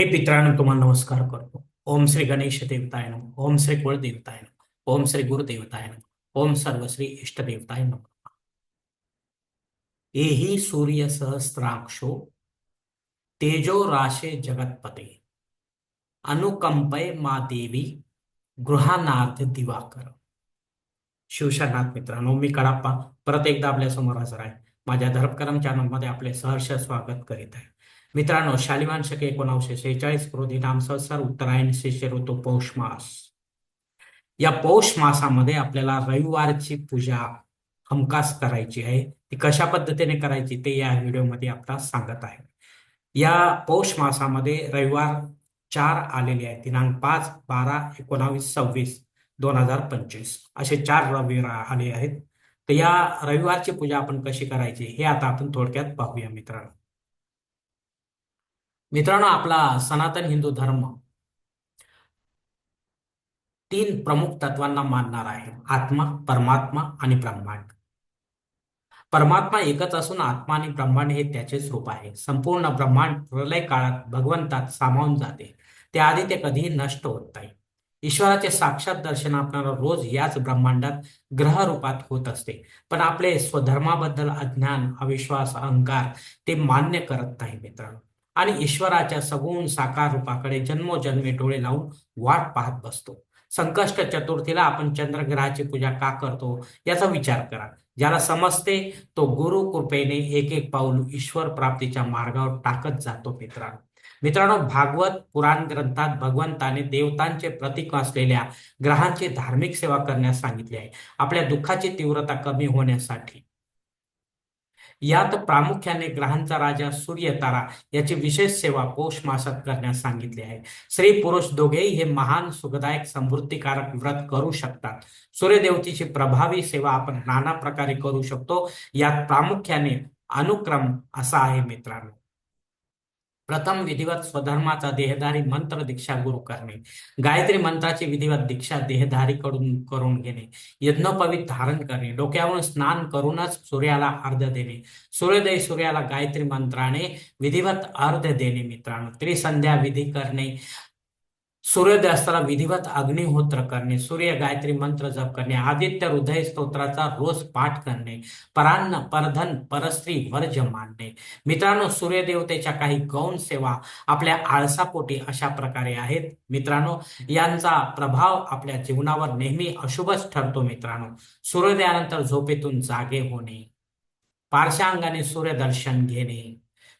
हे पित्रानं तुम्हाला नमस्कार करतो. ओम श्री गणेश देवताय नम. ओम श्री कुळदेवताय नम. ओम श्री गुरुदेवताय नम. ओम सर्वश्री इष्टदेवताय नम. एही सूर्य सहस्राक्षो तेजो राशे जगतपते। अनुकंपय मा देवी गृहानाथ दिवाकर। शिवशरनाथ मित्रांनो मी कडाप्पा परत एकदा आपल्यासमोर हजर आहे. माझ्या धर्मकरम चॅनलमध्ये आपले सहर्ष स्वागत करीत आहे. मित्रांनो शालिवान शके सेहेचाळीस शेहेचाळीस क्रोधी नाम संवत्सर उत्तरायण शिष्य ऋतू पौष मास. या पौष मासामध्ये आपल्याला रविवारची पूजा हमखास करायची आहे. ती कशा पद्धतीने करायची ते या व्हिडिओमध्ये आपल्याला सांगत आहे. या पौष मासामध्ये रविवार चार आलेले आहेत. दिनांक पाच बारा एकोणावीस सव्वीस दोन हजार पंचवीस असे चार रविवार आले आहेत. तर या रविवारची पूजा आपण कशी करायची हे आता आपण थोडक्यात पाहूया मित्रांनो. मित्रांनो आपला सनातन हिंदू धर्म तीन प्रमुख तत्वांना मानणार आहे. आत्मा परमात्मा आणि ब्रह्मांड. परमात्मा एकच असून आत्मा आणि ब्रह्मांड हे त्याचेच रूप आहे. संपूर्ण ब्रह्मांड प्रलय काळात भगवंतात सामावून जाते. त्याआधी ते कधीही नष्ट होत नाही. ईश्वराचे साक्षात दर्शन आपल्याला रोज याच ब्रह्मांडात ग्रह रूपात होत असते. पण आपले स्वधर्माबद्दल अज्ञान अविश्वास अहंकार ते मान्य करत नाही मित्रांनो. आणि ईश्वराच्या सगुण साकार रूपाकडे जन्मोजन्मी डोळे लावून वाट पाहत बसतो. संकष्ट चतुर्थीला आपण चंद्रग्रहाची पूजा का करतो याचा विचार करा. ज्याला समजते तो गुरु कृपेने एक एक पाऊल ईश्वर प्राप्तीच्या मार्गावर टाकत जातो मित्रांनो. मित्रांनो भागवत पुराण ग्रंथात भगवंताने देवतांचे प्रतीक असलेल्या ग्रहांची धार्मिक सेवा करण्यास सांगितले आहे. आपल्या दुःखाची तीव्रता कमी होण्यासाठी यात प्रामुख्याने ग्रहांचा राजा सूर्य तारा याची विशेष सेवा पौष मासात करण्यास सांगितली आहे. स्त्री पुरुष दोघेही हे महान सुखदायक समृद्धीकारक व्रत करू शकतात. सूर्यदेवतेची प्रभावी सेवा आपण नाना प्रकारे करू शकतो. यात प्रामुख्याने अनुक्रम असा आहे मित्रांनो. प्रथम विधिवत स्वधर्माचा देहधारी मंत्र दीक्षा गुरु करणे गायत्री मंत्राची विधिवत दीक्षा देहधारी कडून करून घेणे यज्ञोपवीत धारण करणे डोक्यावरून स्नान करूनच सूर्याला अर्ध देणे सूर्योदय सूर्याला गायत्री मंत्राने विधिवत अर्ध देणे मित्रांनो त्रिसंध्या विधी करणे सूर्योदय असताना विधिवत अग्निहोत्र करणे सूर्य गायत्री मंत्र जप करणे आदित्य हृदय स्तोत्राचा रोज पाठ करणे परान्न परधन परस्त्री वर्ज मांडणे मित्रांनो सूर्यदेवतेच्या काही गौण सेवा आपल्या आळसापोटी अशा प्रकारे आहेत. मित्रांनो यांचा प्रभाव आपल्या जीवनावर नेहमी अशुभच ठरतो मित्रांनो. सूर्योदयानंतर झोपेतून जागे होणे पार्शांगाने सूर्यदर्शन घेणे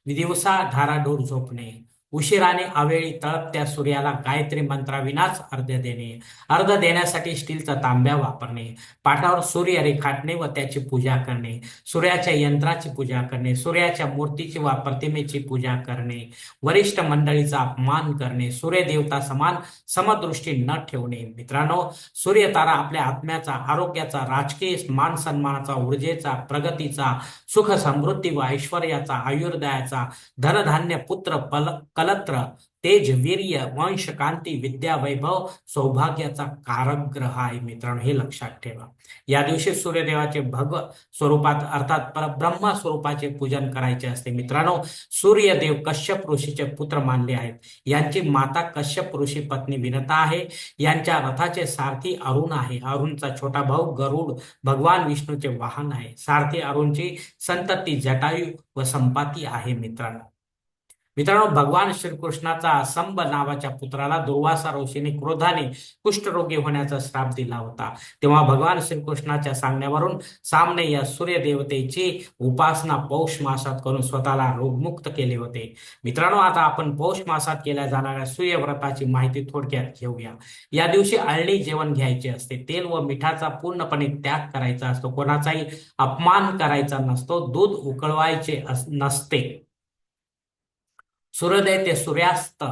दिवसा धाराडोर झोपणे उशिराने अवेळी तळपत्या सूर्याला गायत्री मंत्राविनाच अर्ध देणे. अर्ध देण्यासाठी स्टीलचा तांब्या वापरणे. पाठावर सूर्य रेखाटणे व त्याची पूजा करणे. सूर्याच्या यंत्राची पूजा करणे. सूर्याच्या मूर्तीची वा प्रतिमेची पूजा करणे. वरिष्ठ मंडळीचा अपमान करणे. सूर्यदेवता समान समदृष्टी न ठेवणे. मित्रांनो सूर्यतारा आपल्या आत्म्याचा आरोग्याचा राजकीय मान सन्मानाचा ऊर्जेचा प्रगतीचा सुख समृद्धी व ऐश्वर्याचा आयुर्दयाचा धनधान्य पुत्र पल कलत्र तेज वीर्य वंश कांती विद्या वैभव सौभाग्याचा कारक ग्रह आहे मित्रांनो हे लक्षात ठेवा. या दिवशी सूर्यदेवाचे भगव स्वरूपात अर्थात परब्रह्म स्वरूपाचे पूजन करायचे असते मित्रांनो. सूर्यदेव कश्यप ऋषीचे पुत्र मानले आहेत. यांची माता कश्यप ऋषी पत्नी विनता आहे. यांच्या रथाचे सारथी अरुण आहे. अरुणचा छोटा भाऊ गरुड भगवान विष्णूचे वाहन आहे. सारथी अरुणची संतती जटायू व संपाती आहे मित्रांनो. मित्रांनो भगवान श्रीकृष्णाचा असंब नावाच्या पुत्राला दुर्वासा ऋषीने क्रोधाने कुष्ठरोगी होण्याचा श्राप दिला होता. तेव्हा भगवान श्रीकृष्णाच्या सांगण्यावरून सामने या सूर्यदेवतेची उपासना पौष मासात करून स्वतःला रोगमुक्त केले होते. मित्रांनो आता आपण पौष मासात केल्या जाणाऱ्या सूर्यव्रताची माहिती थोडक्यात घेऊया. या दिवशी अळणी जेवण घ्यायचे असते. तेल व मिठाचा पूर्णपणे त्याग करायचा असतो. कोणाचाही अपमान करायचा नसतो. दूध उकळवायचे नसते. सूर्योदय ते सूर्यास्त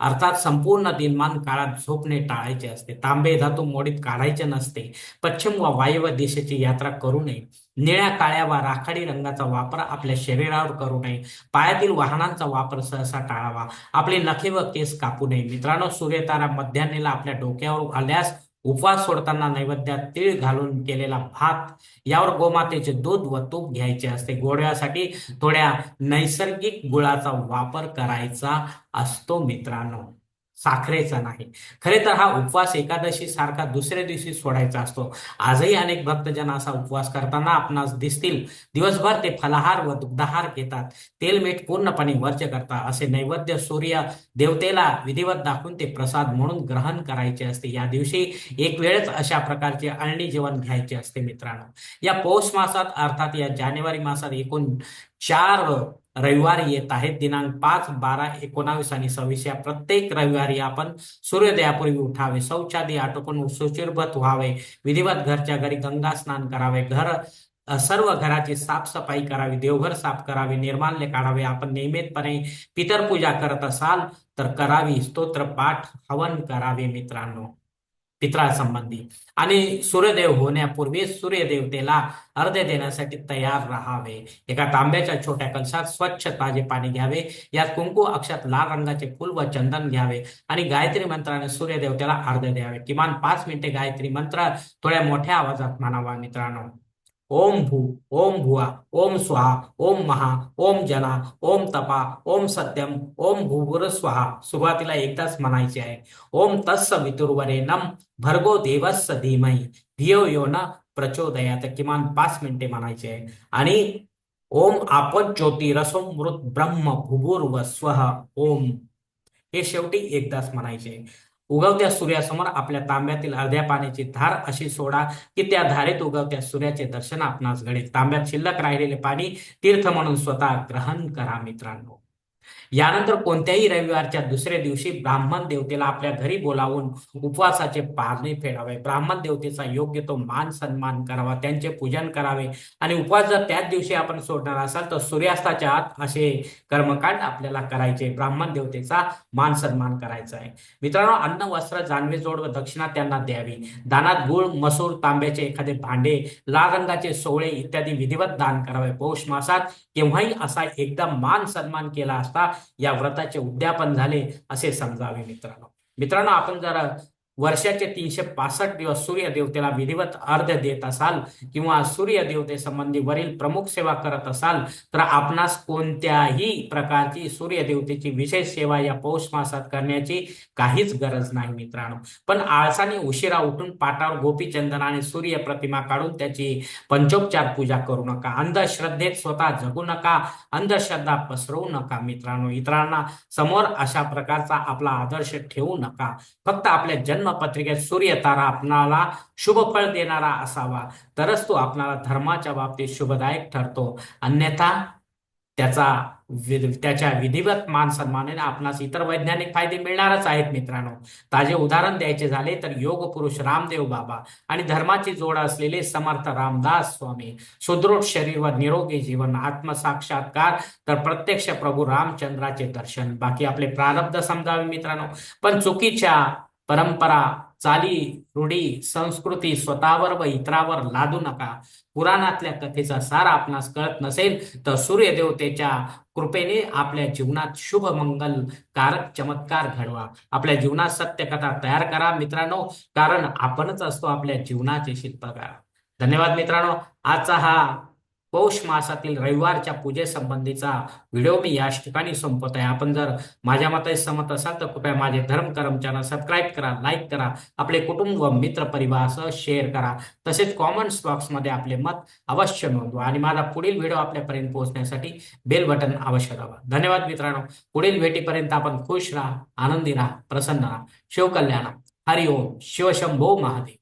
अर्थात संपूर्ण दिनमान काळात झोपणे टाळायचे असते. तांबे धातू मोडीत काढायचे नसते. पश्चिम व वायव्य दिशेची यात्रा करू नये. निळ्या काळ्या व राखाडी रंगाचा वापर आपल्या शरीरावर करू नये. पायातील वाहनांचा वापर सहसा टाळावा. आपले नखे व केस कापू नये. मित्रांनो सूर्यतारा मध्यान्हेला आपल्या डोक्यावर आल्यास उपवास सोडताना नैवेद्यात तीळ घालून केलेला भात यावर गोमातेचे दूध व तूप घ्यायचे असते. गोडव्यासाठी थोड्या नैसर्गिक गुळाचा वापर करायचा असतो मित्रांनो. साखरेचा नाही. खरे तर हा उपवास एकादशी सारखा दुसऱ्या दिवशी सोडायचा असतो. आजही अनेक भक्तजन असा उपवास करताना आपणास दिसतील. दिवसभर ते फलाहार व दुग्धाहार घेतात. तेलमेठ पूर्णपणे वर्ज करतात असे नैवेद्य सूर्य देवतेला विधिवत दाखवून ते प्रसाद म्हणून ग्रहण करायचे असते. या दिवशी एक वेळच अशा प्रकारचे अळणी जेवण घ्यायचे असते मित्रांनो. या पौष मासात अर्थात या जानेवारी मासात एकूण चार रविवारी येत आहेत. दिनांक पाच बारा एकोणावीस आणि सव्वीस या प्रत्येक रविवारी आपण सूर्योदयापूर्वी उठावे. शौचादी आटोपण सुचिरभत व्हावे. विधिवत घरच्या घरी गंगा स्नान करावे. घर सर्व घराची साफसफाई करावी. देवघर साफ करावे. निर्माल्य काढावे. आपण नियमितपणे पितर पूजा करत असाल तर करावी. स्तोत्र पाठ हवन करावे मित्रांनो. पित्रासंबंधी. आणि सूर्यदेव होण्यापूर्वी सूर्यदेवतेला अर्ध देण्यासाठी तयार राहावे. एका तांब्याच्या छोट्या कलशात स्वच्छ ताजे पाणी घ्यावे. यात कुंकू अक्षात लाल रंगाचे फुल व चंदन घ्यावे. आणि गायत्री मंत्राने सूर्यदेवतेला अर्ध द्यावे. किमान पाच मिनिटे गायत्री मंत्र थोड्या मोठ्या आवाजात म्हणावा मित्रांनो. ओम भू ओम भुवा ओम स्वाहा ओम महा ओम जना ओम तपा ओम सत्यम ओम भूभुर स्वाहा. सुरुवातीला एकदाच म्हणायचे आहे. ओम तस्स वितुर्वरेनम भर्गो देवस्स धीमही. धियो यो न प्रचोदयात. किमान पाच मिनिटे म्हणायचे आहे. आणि ओम आपण ज्योती रसोमृत ब्रह्म भुभुर्व स्व. ओम. हे शेवटी एकदाच म्हणायचे उगवत्या सूर्यासमोर आपल्या तांब्यातील अर्ध्या पाण्याची धार अशी सोडा की त्या धारेत उगवत्या सूर्याचे दर्शन आपणास घडेल. तांब्यात शिल्लक राहिलेले पाणी तीर्थ म्हणून स्वतः ग्रहण करा मित्रांनो. यानंतर कोणत्याही रविवारच्या दुसऱ्या दिवशी ब्राह्मण देवतेला आपल्या घरी बोलावून उपवासाचे पारणे फेडावे. ब्राह्मण देवतेचा योग्य तो मान सन्मान करावा त्यांचे पूजन करावे आणि उपवास जर त्याच दिवशी आपण सोडणार असाल तर सूर्यास्ताच्या आत असे कर्मकांड आपल्याला करायचे. ब्राह्मण देवतेचा मान सन्मान करायचा आहे. मित्रांनो अन्न वस्त्र जानवे जोड व दक्षिणा त्यांना द्यावी. दानात गुळ मसूर तांब्याचे एखादे भांडे लाल रंगाचे सोळे इत्यादी विधिवत दान करावे. पौष मासात केव्हाही असा एकदम मान सन्मान केला असता या व्रताचे उद्यापन झाले असे समजावे मित्रांनो. मित्रांनो आपण जर वर्षाचे तीनशे पासष्ट दिवस सूर्य देवतेला विधिवत अर्ध देत असाल किंवा सूर्य देवते वरील प्रमुख सेवा करत असाल तर आपणास कोणत्याही प्रकारची सूर्य देवतेची विशेष सेवा या पौष मासात करण्याची काहीच गरज नाही मित्रांनो. पण आळसाने उशिरा उठून पाटावर गोपीचंदन आणि सूर्य प्रतिमा काढून त्याची पंचोपचार पूजा करू नका. अंधश्रद्धेत स्वतः जगू नका. अंधश्रद्धा पसरवू नका मित्रांनो. इतरांना समोर अशा प्रकारचा आपला आदर्श ठेवू नका. फक्त आपल्या जन्म पत्रिकेत सूर्य तारा आपणाला शुभफळ देणारा असावा. तरच तो आपणाला धर्माच्या बाबतीत शुभदायक ठरतो. अन्यथा त्याचा त्याच्या विधिवत मान सन्मानाने आपणास इतर वैज्ञानिक फायदे मिळणारच आहेत मित्रांनो. ताजे उदाहरण द्यायचे झाले तर योग पुरुष रामदेव बाबा आणि धर्माची जोड असलेले समर्थ रामदास स्वामी. सुदृढ शरीर व निरोगी जीवन आत्मसाक्षात्कार तर प्रत्यक्ष प्रभू रामचंद्राचे दर्शन. बाकी आपले प्रारब्ध समजावे मित्रांनो. पण चुकीच्या परंपरा चाली रूढी संस्कृती स्वतःवर व इतरावर लादू नका. पुराणातल्या कथेचा सार आपणास कळत नसेल तर सूर्यदेवतेच्या कृपेने आपल्या जीवनात शुभ मंगल कारक चमत्कार घडवा. आपल्या जीवनात सत्यकथा तयार करा मित्रांनो कारण आपणच असतो आपल्या जीवनाचे शिल्पकार. धन्यवाद मित्रांनो. आजचा हा पौष मासातील रविवारच्या पूजेसंबंधीचा व्हिडिओ मी या ठिकाणी संपत आहे. आपण जर माझ्या मते सहमत असाल तर कृपया माझे धर्म कर्म सबस्क्राईब करा लाईक करा आपले कुटुंब व मित्र परिवारासह शेअर करा. तसेच कॉमेंट्स बॉक्समध्ये आपले मत अवश्य नोंदवा आणि माझा पुढील व्हिडिओ आपल्यापर्यंत पोहोचण्यासाठी बेल बटन अवश्य दाबा. धन्यवाद मित्रांनो. पुढील भेटीपर्यंत आपण खुश राहा आनंदी राहा प्रसन्न राहा. शिवकल्याण. हरिओम. शिवशंभो महादेव.